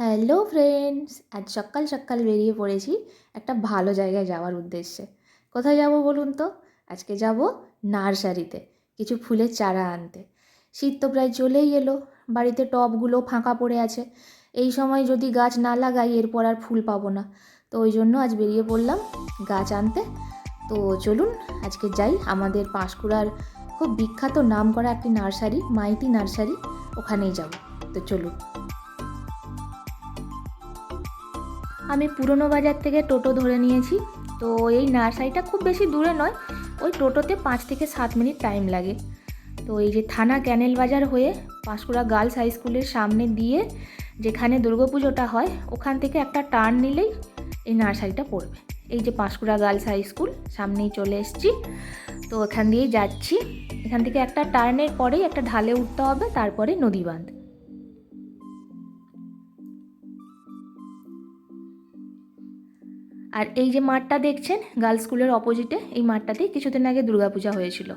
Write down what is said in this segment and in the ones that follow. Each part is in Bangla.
হ্যালো ফ্রেন্ডস আজ সকাল সকাল বেরিয়ে পড়েছি একটা ভালো জায়গায় যাওয়ার উদ্দেশ্যে। কোথায় যাব বলুন তো? আজকে যাব নার্সারিতে, কিছু ফুলের চারা আনতে। শীত তো প্রায় চলেই এলো, বাড়িতে টবগুলো ফাঁকা পড়ে আছে। এই সময় যদি গাছ না লাগাই, এরপর আর ফুল পাবো না। তো ওই জন্য আজ বেরিয়ে পড়লাম গাছ আনতে। তো চলুন, আজকে যাই আমাদের পাঁশকুড়ার খুব বিখ্যাত নাম করা একটি নার্সারি, মাইতি নার্সারি, ওখানেই যাব। তো চলুন। আমি পুরনো বাজার থেকে টোটো ধরে নিয়েছি। তো এই নার্সারিটা খুব বেশি দূরে নয়, ওই টোটোতে পাঁচ থেকে সাত মিনিট টাইম লাগে। তো এই যে থানা ক্যানেল বাজার হয়ে পাঁশকুড়া গার্লস হাই স্কুলের সামনে দিয়ে যেখানে দুর্গাপুজোটা হয়, ওখান থেকে একটা টার্ন নিলেই এই নার্সারিটা পড়বে। এই যে পাঁশকুড়া গার্লস হাই স্কুল, সামনেই চলে এসেছি। তো এখান দিয়েই যাচ্ছি। এখান থেকে একটা টার্নের পরেই একটা ঢালে উঠতে হবে, তারপরে নদী বাঁধ। আর এই যে মাঠটা দেখছেন, গার্লস স্কুলের অপোজিটে, এই মাঠটাতেই কিছুদিন আগে দুর্গাপূজা হয়েছিল।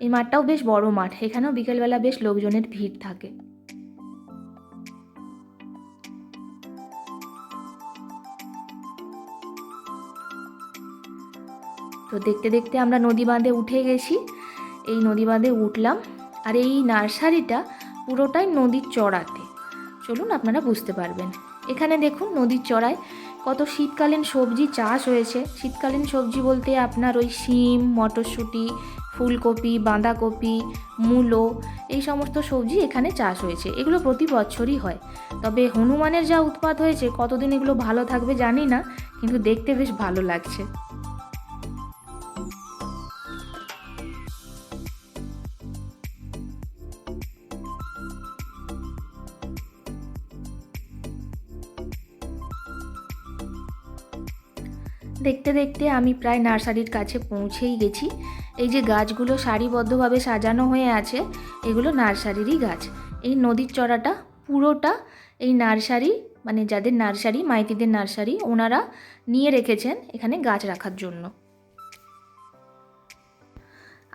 এই মাঠটাও বেশ বড় মাঠ, এখানেও বিকেলবেলা বেশ লোকজনের ভিড় থাকে। তো দেখতে দেখতে আমরা নদী বাঁধে উঠে গেছি। এই নদী বাঁধে উঠলাম আর এই নার্সারিটা পুরোটাই নদীর চড়াতে। চলুন আপনারা বুঝতে পারবেন। এখানে দেখুন নদীর চড়ায় কত শীতকালীন সবজি চাষ হয়েছে? শীতকালীন সবজি বলতে আপনার ওই শিম, মটরশুঁটি, ফুলকপি, বাঁধাকপি, মূলো, এই সমস্ত সবজি এখানে চাষ হয়েছে। এগুলো প্রতি বছরই হয়। তবে হনুমানের যা উৎপাদ হয়েছে, কতদিন এগুলো ভালো থাকবে জানি না, কিন্তু দেখতে বেশ ভালো লাগছে। দেখতে আমি প্রায় নার্সারির কাছে পৌঁছেই গেছি। এই যে গাছগুলো সারিবদ্ধভাবে সাজানো হয়ে আছে, এগুলো নার্সারিরই গাছ। এই নদীর চড়াটা পুরোটা এই নার্সারি মানে যাদের নার্সারি, মাইতিদের নার্সারি, ওনারা নিয়ে রেখেছেন এখানে গাছ রাখার জন্য।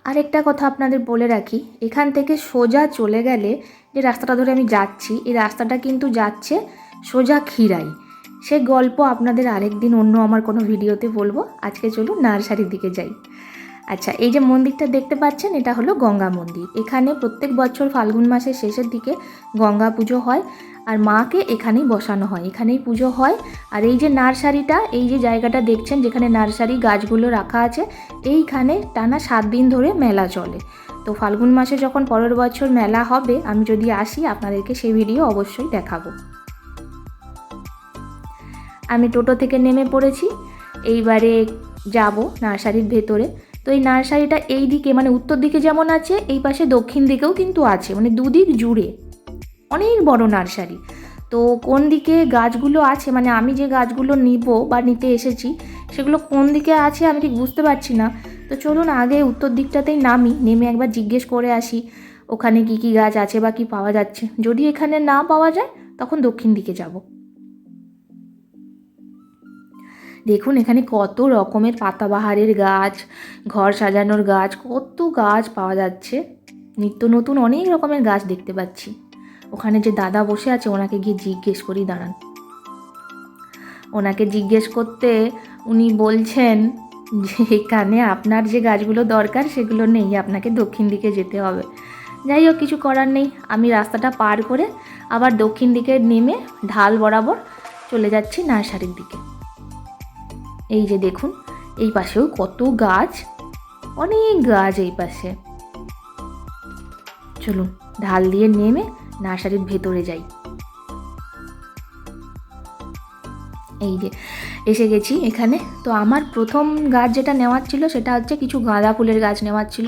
আরেকটা কথা আপনাদের বলে রাখি, এখান থেকে সোজা চলে গেলে যে রাস্তাটা ধরে আমি যাচ্ছি, এই রাস্তাটা কিন্তু যাচ্ছে সোজা খিরাই সে গল্প আপনাদের আরেকদিন অন্য আমার কোনো ভিডিওতে বলব। আজকে চলুন নার্সারির দিকে যাই। আচ্ছা এই যে মন্দিরটা দেখতে পাচ্ছেন, এটা হলো গঙ্গা মন্দির। এখানে প্রত্যেক বছর ফাল্গুন মাসের শেষের দিকে গঙ্গা পুজো হয় আর মাকে এখানেই বসানো হয়, এখানেই পুজো হয়। আর এই যে নার্সারিটা, এই যে জায়গাটা দেখছেন, যেখানে নার্সারি গাছগুলো রাখা আছে, এইখানে টানা সাত দিন ধরে মেলা চলে। তো ফাল্গুন মাসে যখন পরের বছর মেলা হবে, আমি যদি আসি, আপনাদেরকে সেই ভিডিও অবশ্যই দেখাবো। আমি টোটো থেকে নেমে পড়েছি। এইবারে যাব নার্সারির ভেতরে। তো এই নার্সারিটা এই দিকে মানে উত্তর দিকে যেমন আছে, এই পাশে দক্ষিণ দিকেও কিন্তু আছে মানে দুদিক জুড়ে। অনেক বড় নার্সারি। তো কোন দিকে গাছগুলো আছে মানে আমি যে গাছগুলো নিব বা নিতে এসেছি, সেগুলো কোন দিকে আছে আমি ঠিক বুঝতে পারছি না। তো চলুন আগে উত্তর দিকটাতেই নামি, নেমে একবার জিজ্ঞেস করে আসি, ওখানে কি কি গাছ আছে বা কি পাওয়া যাচ্ছে। যদি এখানে না পাওয়া যায়, তখন দক্ষিণ দিকে যাব। দেখুন এখানে কত রকমের পাতাবাহারের গাছ, ঘর সাজানোর গাছ, কত গাছ পাওয়া যাচ্ছে। নিত্য নতুন অনেক রকমের গাছ দেখতে পাচ্ছি। ওখানে যে দাদা বসে আছে, ওনাকে গিয়ে জিজ্ঞেস করি, দাঁড়ান। ওনাকে জিজ্ঞেস করতে উনি বলছেন যে, এখানে আপনার যে গাছগুলো দরকার, সেগুলো নেই, আপনাকে দক্ষিণ দিকে যেতে হবে। যাই হোক, কিছু করার নেই। আমি রাস্তাটা পার করে আবার দক্ষিণ দিকে নেমে ঢাল বরাবর চলে যাচ্ছি নার্সারির দিকে। এই যে দেখুন, এই পাশেও কত গাছ, অনেক গাছ এই পাশে। চলুন, ঢাল দিয়ে নেমে নার্সারির ভেতরে যাই। এই যে, এসে গেছি এখানে। তো আমার প্রথম গাছ যেটা নেওয়ার ছিল সেটা হচ্ছে কিছু গাঁদা ফুলের গাছ নেওয়ার ছিল।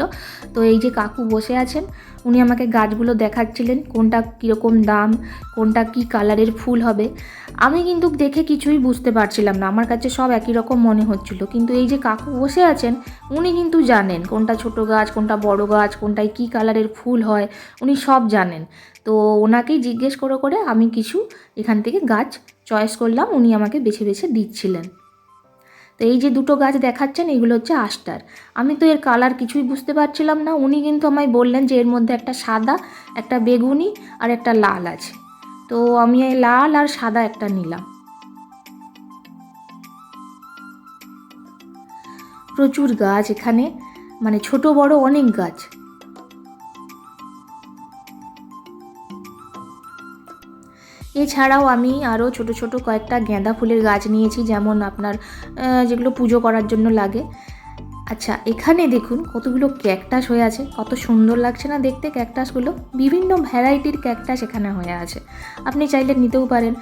তো এই যে কাকু বসে আছেন, উনি আমাকে গাছগুলো দেখাচ্ছিলেন, কোনটা কীরকম দাম, কোনটা কি কালারের ফুল হবে। আমি কিন্তু দেখে কিছুই বুঝতে পারছিলাম না, আমার কাছে সব একই রকম মনে হচ্ছিল। কিন্তু এই যে কাকু বসে আছেন, উনি কিন্তু জানেন কোনটা ছোট গাছ, কোনটা বড় গাছ, কোনটায় কী কালারের ফুল হয়, উনি সব জানেন। তো ওনাকেই জিজ্ঞেস করে করে আমি কিছু এখান থেকে গাছ চয়েস করলাম, উনি আমাকে বেছে বেছে দিচ্ছিলেন। তো এই যে দুটো গাছ দেখাচ্ছেন, এগুলো হচ্ছে আস্টার। আমি তো এর কালার কিছুই বুঝতে পারছিলাম না। উনি কিন্তু আমায় বললেন যে এর মধ্যে একটা সাদা, একটা বেগুনি আর একটা লাল আছে। তো আমি এই লাল আর সাদা একটা নিলাম। প্রচুর গাছ এখানে মানে ছোট বড় অনেক গাছ। এছাড়াও আমি আরও ছোট ছোট কয়েকটা গাঁদা ফুলের গাছ নিয়েছি, যেমন আপনার যেগুলো পুজো করার জন্য লাগে। আচ্ছা এখানে দেখুন কতগুলো ক্যাকটাস হয়ে আছে, কত সুন্দর লাগছে না দেখতে ক্যাকটাসগুলো? বিভিন্ন ভ্যারাইটির ক্যাকটাস এখানে হয়ে আছে। আপনি চাইলে নিতেও পারেন।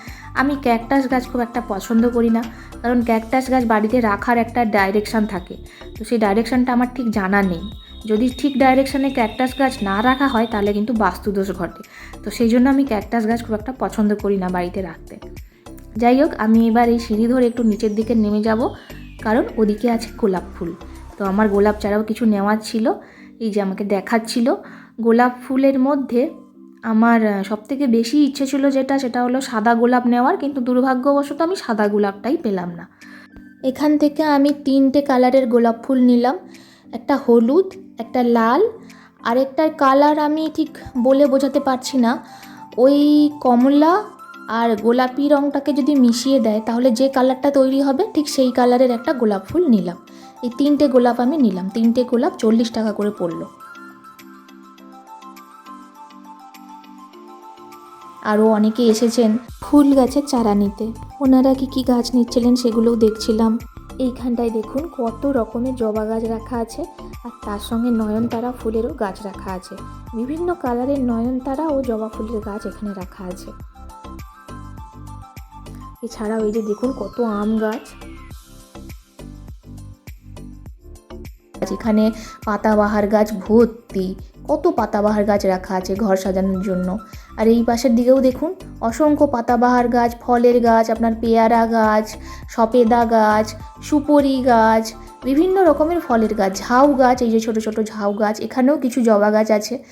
আমি ক্যাকটাস গাছ খুব একটা পছন্দ করি না, কারণ ক্যাকটাস গাছ বাড়িতে রাখার একটা ডাইরেকশান থাকে। তো সেই ডাইরেকশানটা আমার ঠিক জানা নেই। যদি ঠিক ডাইরেকশানে ক্যাকটাস গাছ না রাখা হয়, তাহলে কিন্তু বাস্তুদোষ ঘটে। তো সেই জন্য আমি ক্যাকটাস গাছ খুব একটা পছন্দ করি না বাড়িতে রাখতে। যাই হোক, আমি এবার এই সিঁড়ি ধরে একটু নিচের দিকে নেমে যাব, কারণ ওদিকে আছে গোলাপ ফুল। তো আমার গোলাপ চারাও কিছু নেওয়ার ছিল, এই যে আমাকে দেখাচ্ছিল। গোলাপ ফুলের মধ্যে আমার সব থেকে বেশি ইচ্ছে ছিল যেটা, সেটা হলো সাদা গোলাপ নেওয়ার, কিন্তু দুর্ভাগ্যবশত আমি সাদা গোলাপটাই পেলাম না। এখান থেকে আমি তিনটে কালারের গোলাপ ফুল নিলাম। একটা হলুদ একটা লাল আরেকটার কালার আমি ঠিক বলে বোঝাতে পারছি না। ওই কমলা আর গোলাপি রঙটাকে যদি মিশিয়ে দেয়, তাহলে যে কালারটা তৈরি হবে, ঠিক সেই কালারের একটা গোলাপ ফুল নিলাম। এই তিনটে গোলাপ আমি নিলাম। তিনটে গোলাপ চল্লিশ টাকা করে পড়ল। আরও অনেকে এসেছেন ফুল গাছের চারা নিতে। ওনারা কি কি গাছ নিচ্ছিলেন সেগুলোও দেখছিলাম। এইখানটায় দেখুন কত রকমের জবা গাছ রাখা আছে, আর তার সঙ্গে নয়নতারা ফুলেরও গাছ রাখা আছে। বিভিন্ন কালারের নয়নতারা ও জবা ফুলের গাছ এখানে রাখা আছে। এছাড়াও এই যে দেখুন কত আম গাছ। এখানে পাতাবাহার গাছ ভর্তি, কত পাতাবাহার গাছ রাখা আছে ঘর সাজানোর জন্য। আর এই পাশের দিকেও দেখুন, অসংখ্য পাতাবাহার গাছ, ফলের গাছ, আপনার পেয়ারা গাছ, সপেদা গাছ, সুপরি গাছ, বিভিন্ন রকমের ফলের গাছ, ঝাউ গাছ, এই যে ছোট ছোট ঝাউ গাছ, এখানেও কিছু জবা গাছ আছে।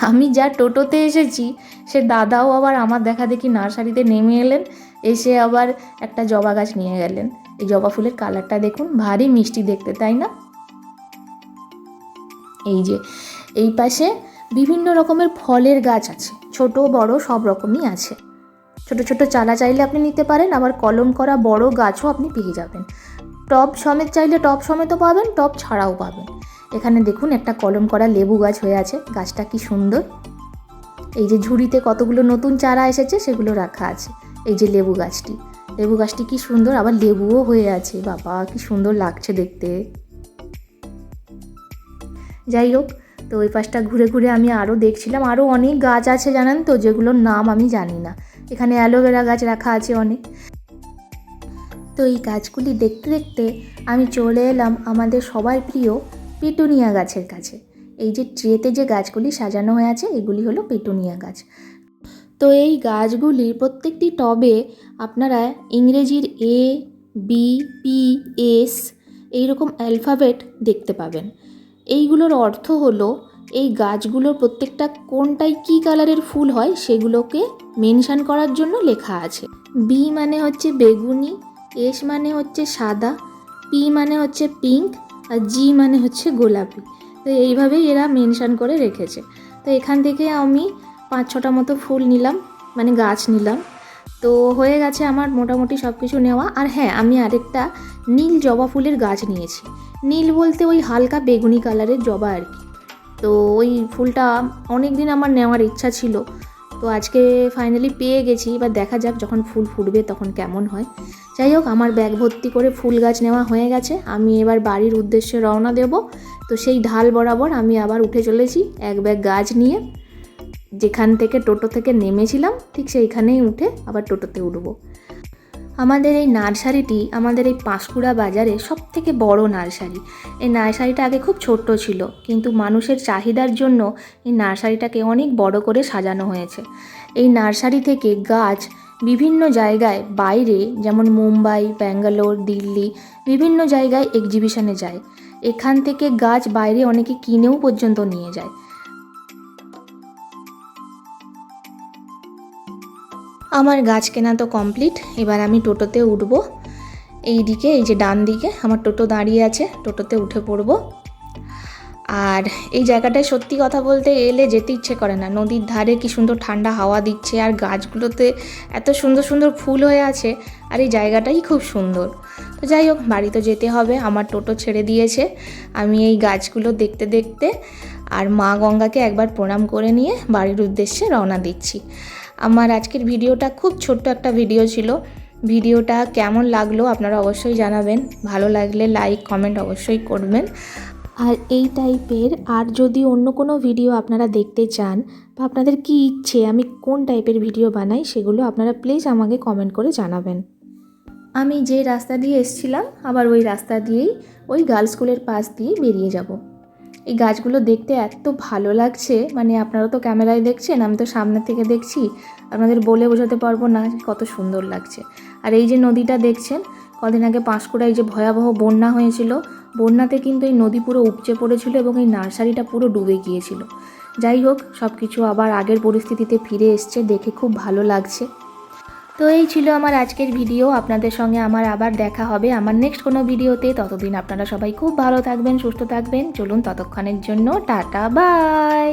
আমি যা টোটোতে এসেছি, সে দাদাও আবার আমার দেখা দেখি নার্সারিতে নেমে এলেন, এসে আবার একটা জবা গাছ নিয়ে গেলেন। এই জবা ফুলের কালারটা দেখুন, ভারী মিষ্টি দেখতে, তাই না? এই যে, এই পাশে বিভিন্ন রকমের ফলের গাছ আছে। ছোট, বড় সব রকমই আছে। ছোট ছোট চারা চাইলে আপনি নিতে পারেন, আবার কলম করা বড় গাছও আপনি পেয়ে যাবেন। টব সমেত চাইলে টব সমেতও পাবেন টব ছাড়াও পাবেন। এখানে দেখুন একটা কলম করা লেবু গাছ হয়ে আছে, গাছটা কি সুন্দর। এই যে ঝুড়িতে কতগুলো নতুন চারা এসেছে, সেগুলো রাখা আছে, এই যে লেবু গাছটি। লেবু গাছটি কি সুন্দর, আবার লেবুও হয়ে আছে, বাবা, কি সুন্দর লাগছে দেখতে। যাই হোক তো ওই পাশটা ঘুরে ঘুরে আমি আরও দেখছিলাম। আরও অনেক গাছ আছে জানেন তো, যেগুলোর নাম আমি জানি না। এখানে অ্যালোভেরা গাছ রাখা আছে অনেক। তো এই গাছগুলি দেখতে দেখতে আমি চলে এলাম আমাদের সবার প্রিয় পেটুনিয়া গাছের কাছে। এই যে ট্রেতে যে গাছগুলি সাজানো হয়ে আছে, এগুলি হলো পেটুনিয়া গাছ। তো এই গাছগুলি প্রত্যেকটি টবে আপনারা ইংরেজির এ, বি, পি, এস এইরকম অ্যালফাবেট দেখতে পাবেন। এইগুলোর অর্থ হলো, এই গাছগুলোর প্রত্যেকটা কোনটায় কী কালারের ফুল হয় সেগুলোকে মেনশান করার জন্য লেখা আছে। বি মানে হচ্ছে বেগুনি এস মানে হচ্ছে সাদা পি মানে হচ্ছে পিঙ্ক আর জি মানে হচ্ছে গোলাপি। তো এইভাবেই এরা মেনশান করে রেখেছে। তো এখান থেকে আমি পাঁচ ছটা মতো ফুল নিলাম মানে গাছ নিলাম। তো হয়ে গেছে আমার মোটামুটি সব কিছু নেওয়া। আর হ্যাঁ আমি আরেকটা নীল জবা ফুলের গাছ নিয়েছি। নীল বলতে ওই হালকা বেগুনি কালারের জবা আর কি। তো ওই ফুলটা অনেক দিন আমার নেওয়ার ইচ্ছা ছিল। তো আজকে ফাইনালি পেয়ে গেছি। এবার দেখা যাক যখন ফুল ফুটবে তখন কেমন হয়। যাই হোক, আমার ব্যাগ ভর্তি করে ফুল গাছ নেওয়া হয়ে গেছে। আমি এবার বাড়ির উদ্দেশ্যে রওনা দেব। তো সেই ঢাল বরাবর আমি আবার উঠে চলেছি। এক ব্যাগ গাছ নিয়ে। যেখান থেকে টোটো থেকে নেমেছিলাম, ঠিক সেইখানেই উঠে আবার টোটোতে উঠবো। আমাদের এই নার্সারিটি, আমাদের এই পাঁশকুড়া বাজারে সব থেকে বড় নার্সারি। এই নার্সারিটা আগে খুব ছোট্ট ছিল, কিন্তু মানুষের চাহিদার জন্য এই নার্সারিটাকে অনেক বড় করে সাজানো হয়েছে। এই নার্সারি থেকে গাছ বিভিন্ন জায়গায় বাইরে, যেমন মুম্বাই, ব্যাঙ্গালোর, দিল্লি, বিভিন্ন জায়গায় এক্সিবিশনে যায়। এখান থেকে গাছ বাইরে অনেকে কিনেও পর্যন্ত নিয়ে যায়। আমার গাছ কেনা তো কমপ্লিট, এবার আমি টোটোতে উঠব। এই দিকে এই যে ডান দিকে, আমার টোটো দাঁড়িয়ে আছে, টোটোতে উঠে পড়ব। আর এই জায়গাটায় সত্যি কথা বলতে এলে যেতে ইচ্ছে করে না। নদীর ধারে কি সুন্দর ঠান্ডা হাওয়া দিচ্ছে, আর গাছগুলোতে এত সুন্দর সুন্দর ফুল হয়ে আছে, আর এই জায়গাটাই খুব সুন্দর। তো যাই হোক বাড়ি তো যেতে হবে, আমার টোটো ছেড়ে দিয়েছে। আমি এই গাছগুলো দেখতে দেখতে আর মা গঙ্গাকে একবার প্রণাম করে নিয়ে বাড়ির উদ্দেশ্যে রওনা দিচ্ছি। আমার আজকের ভিডিওটা খুব ছোট্ট একটা ভিডিও ছিল। ভিডিওটা কেমন লাগল আপনারা অবশ্যই জানাবেন। ভালো লাগলে লাইক, কমেন্ট অবশ্যই করবেন। আর এই টাইপের আর যদি অন্য কোনো ভিডিও আপনারা দেখতে চান বা আপনাদের কি ইচ্ছে আমি কোন টাইপের ভিডিও বানাই সেগুলো আপনারা প্লিজ আমাকে কমেন্ট করে জানাবেন। আমি যে রাস্তা দিয়ে এসছিলাম, আবার ওই রাস্তা দিয়েই ওই গার্লস স্কুলের পাশ দিয়ে বেরিয়ে যাব। এই গাছগুলো দেখতে এত ভালো লাগছে। মানে আপনারা তো ক্যামেরায় দেখছেন, আমি তো সামনে থেকে দেখছি। আপনাদের বলে বোঝাতে পারব না কত সুন্দর লাগছে। আর এই যে নদীটা দেখছেন, কদিন আগে পাঁশকুড়ায় যে ভয়াবহ বন্যা হয়েছিল। বন্যাতে কিন্তু এই নদী পুরো উপচে পড়েছিল এবং এই নার্সারিটা পুরো ডুবে গিয়েছিল। যাই হোক সব কিছু আবার আগের পরিস্থিতিতে ফিরে এসছে, দেখে খুব ভালো লাগছে। তো এই ছিল আমার আজকের ভিডিও। আপনাদের সঙ্গে আমার আবার দেখা হবে আমার নেক্সট কোনো ভিডিওতে। ততদিন আপনারা সবাই খুব ভালো থাকবেন, সুস্থ থাকবেন। চলুন ততক্ষণের জন্য টাটা বাই